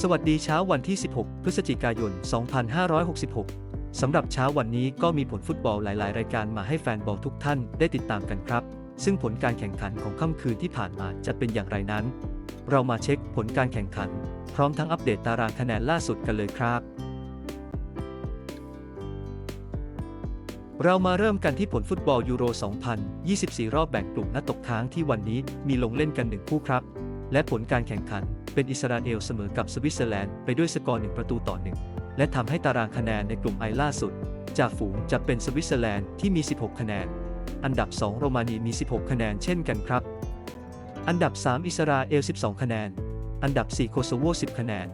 สวัสดีเช้าวันที่ 16 พฤศจิกายน 2566 สำหรับเช้าวันนี้ก็มีผลฟุตบอลหลาย ๆ รายการมาให้แฟนบอลทุกท่านได้ติดตามกันครับ ซึ่งผลการแข่งขันของค่ำคืนที่ผ่านมาจะเป็นอย่างไรนั้น เรามาเช็คผลการแข่งขัน พร้อมทั้งอัปเดตตารางคะแนนล่าสุดกันเลยครับ เรามาเริ่มกันที่ผลฟุตบอลยูโร 2024 รอบแบ่งกลุ่มนัดตกค้างที่วันนี้มีลงเล่นกันหนึ่งคู่ครับ และผลการแข่งขัน เป็นอิสราเอลเสมอกับสวิตเซอร์แลนด์ไปด้วยสกอร์1ประตูต่อ1และทำให้ตารางคะแนนในกลุ่มไอล่าสุดจากฝูงจะเป็นสวิตเซอร์แลนด์ที่มี 16 คะแนน อันดับ 2 โรมาเนียมี 16 คะแนนเช่นกันครับ อันดับ 3 อิสราเอล 12 คะแนน อันดับ 4 โคโซโว 10 คะแนน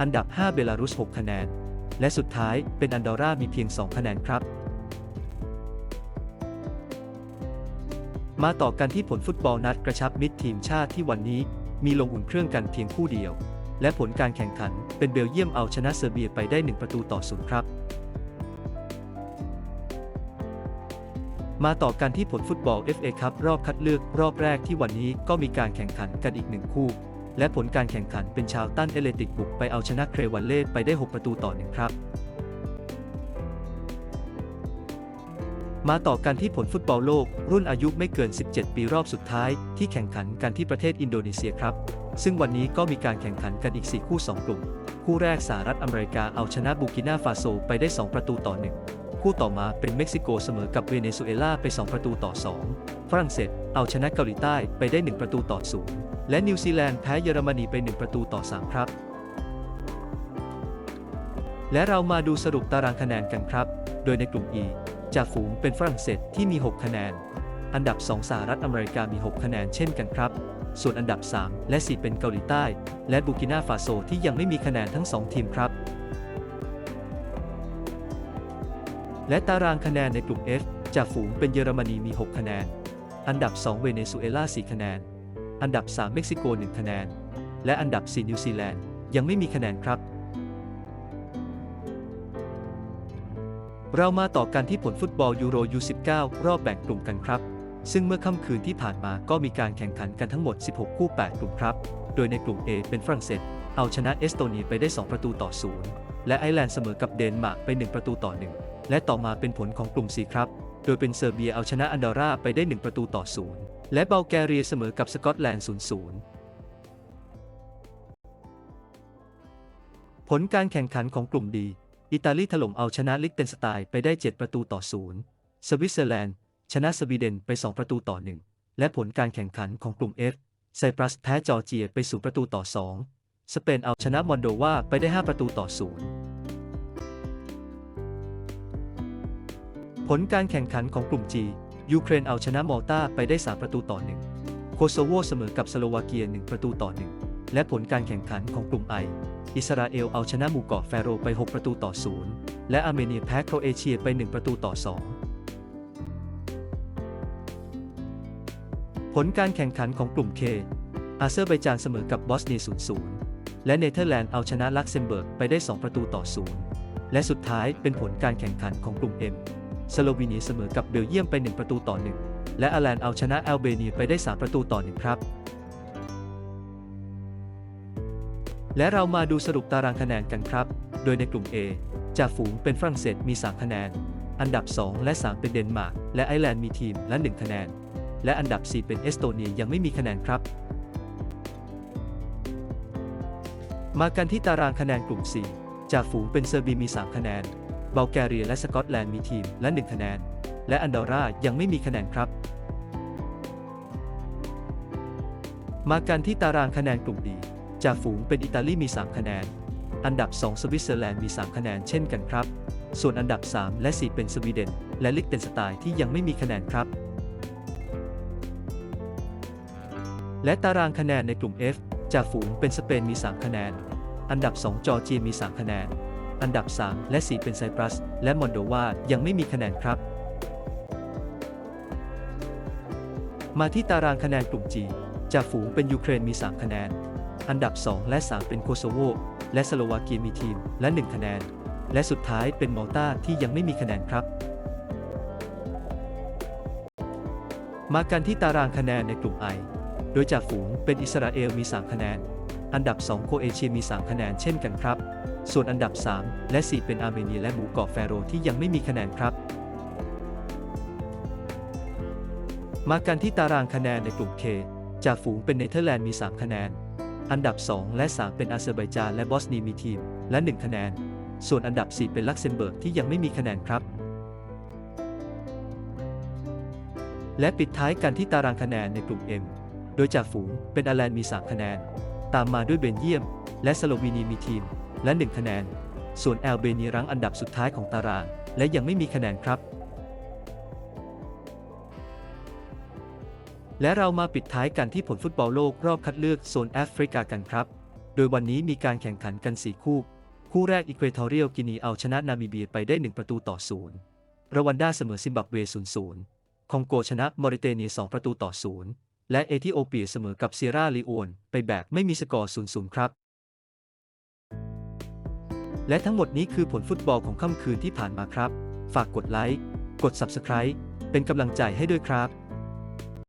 อันดับ 5 เบลารุส 6 คะแนน และสุดท้ายเป็นอันดอร่ามีเพียง 2 คะแนนครับ มาต่อกันที่ผลฟุตบอลนัดกระชับมิตรทีมชาติที่วันนี้ มีลงอุ่นเครื่องกันเพียงคู่เดียว และผลการแข่งขันเป็นเบลเยียมเอาชนะเซอร์เบียไปได้ 1 ประตูต่อศูนย์ครับ มาต่อกันที่ผลฟุตบอล FA ครับรอบคัดเลือกรอบแรกที่วันนี้ก็มีการแข่งขันกันอีกหนึ่งคู่ และผลการแข่งขันเป็นชาวตันเอเลติกบุกไปเอาชนะเครวันเล่ไปได้ 6 ประตูต่อหนึ่งครับ มาต่อกันที่ผลฟุตบอลโลก รุ่นอายุไม่เกิน 17 ปีรอบสุดท้าย ที่แข่งขันกันที่ประเทศอินโดนีเซียครับ ซึ่งวันนี้ก็มีการแข่งขันกันอีก 4 คู่ 2 กลุ่ม คู่แรกสหรัฐอเมริกาเอาชนะบูกินาฟาโซไปได้ 2 ประตูต่อ 1 คู่ต่อมาเป็นเม็กซิโกเสมอกับเวเนซุเอลาไป 2 ประตูต่อ 2 ฝรั่งเศสเอาชนะเกาหลีใต้ไปได้ 1 ประตูต่อ0และนิวซีแลนด์แพ้เยอรมนีไป 1 ประตูต่อ 3 ครับ และเรามาดูสรุปตารางคะแนนกันครับ โดยในกลุ่ม E จากฝูงเป็นฝรั่งเศสที่มี 6 คะแนน อันดับ 2 สหรัฐอเมริกามี 6 คะแนนเช่นกันครับ ส่วนอันดับ 3 และ 4 เป็นเกาหลีใต้ และบูกินาฟาโซที่ยังไม่มีคะแนนทั้ง 2 ทีมครับ และตารางคะแนนในกลุ่ม F จากฝูงเป็นเยอรมนีมี 6 คะแนน อันดับ 2 เวเนซุเอลา 4 คะแนน อันดับ 3 เม็กซิโก 1 คะแนน และอันดับ 4 นิวซีแลนด์ยังไม่มีคะแนนครับ เรามาต่อกันที่ผลฟุตบอลยูโร U19 รอบแบ่งกลุ่มกันครับ ซึ่งเมื่อค่ำคืนที่ผ่านมาก็มีการแข่งขันกันทั้งหมด 16 คู่ 8 กลุ่มครับ โดยในกลุ่ม A เป็นฝรั่งเศส เอาชนะเอสโตเนียไปได้ 2 ประตูต่อ 0 และไอร์แลนด์เสมอกับเดนมาร์กไป 1 ประตูต่อ 1 และต่อมาเป็นผลของกลุ่ม C ครับ โดยเป็นเซอร์เบียเอาชนะอันดอร่าไปได้ 1 ประตูต่อ 0 และเบลแกเรียเสมอกับสกอตแลนด์ 0-0ผลการแข่งขันของกลุ่มดี อิตาลีถล่มเอาชนะลิกเทนสไตน์ไปได้ 7 ประตูต่อ0สวิตเซอร์แลนด์ ชนะสวีเดนไป 2 ประตูต่อ1และผลการแข่งขันของกลุ่ม F ไซปรัสแพ้จอร์เจียไป0ประตูต่อ 2 สเปนเอาชนะมอนโดวาไปได้ 5 ประตูต่อ0ผลการแข่งขันของกลุ่ม G ยูเครนเอาชนะมอลตาไปได้ 3 ประตูต่อ1โคโซโวเสมอกับสโลวาเกีย 1 ประตูต่อ1 และผลการแข่งขันของกลุ่ม I อิสราเอลเอาชนะหมู่เกาะแฟโรไป 6 ประตูต่อ 0 และอาร์เมเนียแพ้โครเอเชียไป 1 ประตูต่อ 2 ผลการแข่งขันของกลุ่ม K อาเซอร์ไบจานเสมอกับบอสเนีย 0-0 และเนเธอร์แลนด์เอาชนะลักเซมเบิร์กไปได้ 2 ประตูต่อ 0 และสุดท้ายเป็นผลการแข่งขันของกลุ่ม M สโลวีเนียเสมอกับเบลเยียมไป 1 ประตูต่อ 1 และอาแลนด์เอาชนะแอลเบเนียไปได้ 3 ประตูต่อ 1 ครับ และเรามาดูสรุปตารางคะแนนกันครับ โดยในกลุ่ม A จากฝูงเป็นฝรั่งเศสมี 3 คะแนน อันดับ 2 และ 3 เป็นเดนมาร์กและไอร์แลนด์มีทีมละ 1 คะแนน และอันดับ 4 เป็นเอสโตเนียยังไม่มีคะแนนครับ มากันที่ตารางคะแนนกลุ่ม 4จากฝูงเป็นเซอร์เบียมี 3 คะแนนบัลแกเรียและสกอตแลนด์มีทีมละ 1 คะแนน และอันดอร่ายังไม่มีคะแนนครับ มากันที่ตารางคะแนนกลุ่มดี จากฝูงเป็นอิตาลีมี 3 คะแนน อันดับ 2 สวิตเซอร์แลนด์มี 3 คะแนนเช่นกันครับ ส่วนอันดับ 3 และ 4 เป็นสวีเดน และลิกเทนสไตน์ที่ยังไม่มีคะแนนครับ และตารางคะแนนในกลุ่ม F จากฝูงเป็นสเปนมี 3 คะแนน อันดับ 2 จอร์เจียมี 3 คะแนน อันดับ 3 และ 4 เป็นไซปรัส และมอนโดวายังไม่มีคะแนนครับ มาที่ตารางคะแนนกลุ่ม G จากฝูงเป็นยูเครนมี 3 คะแนน อันดับ 2 และ 3 เป็นโคโซโวและสโลวาเกียมีทีมและ 1 คะแนน และสุดท้ายเป็นมอลตาที่ยังไม่มีคะแนนครับ มากันที่ตารางคะแนนในกลุ่ม I โดยจากฝูงเป็นอิสราเอลมี 3 คะแนน อันดับ 2 โคเอเชียมี 3 คะแนนเช่นกันครับ ส่วนอันดับ 3 และ 4 เป็นอาร์เมเนียและหมู่เกาะแฟโรที่ยังไม่มีคะแนนครับ มากันที่ตารางคะแนนในกลุ่ม K จ่าฝูงเป็นเนเธอร์แลนด์มี 3 คะแนน อันดับ 2 และ 3 เป็นอาเซอร์ไบจานและบอสเนียมีทีม และ 1 คะแนน ส่วนอันดับ 4 เป็นลักเซมเบิร์กที่ยังไม่มีคะแนนครับ และปิดท้ายกันที่ตารางคะแนนในกลุ่ม M โดยจ่าฝูงเป็นอาแลนด์มี 3 คะแนน ตามมาด้วยเบนเยียม และสโลวีเนียมีทีม และ 1 คะแนน ส่วนแอลเบเนียรั้งอันดับสุดท้ายของตาราง และยังไม่มีคะแนนครับ และเรามาปิดท้ายกันที่ผลฟุตบอลโลกรอบคัดเลือกโซนแอฟริกากันครับ โดยวันนี้มีการแข่งขันกัน 4 คู่ คู่แรกอีควทอเรียลกินีเอาชนะนามิเบียไปได้ 1 ประตูต่อศูนย์รวันดาเสมอซิมบับเว 0-0 คองโกชนะมอริเตเนีย 2 ประตูต่อศูนย์และเอธิโอเปียเสมอกับเซียร่าลีโอนไปแบบไม่มีสกอร์ 0-0 ครับ และทั้งหมดนี้คือผลฟุตบอลของค่ำคืนที่ผ่านมาครับ ฝากกดไลค์ กด Subscribe เป็นกำลังใจให้ด้วยครับ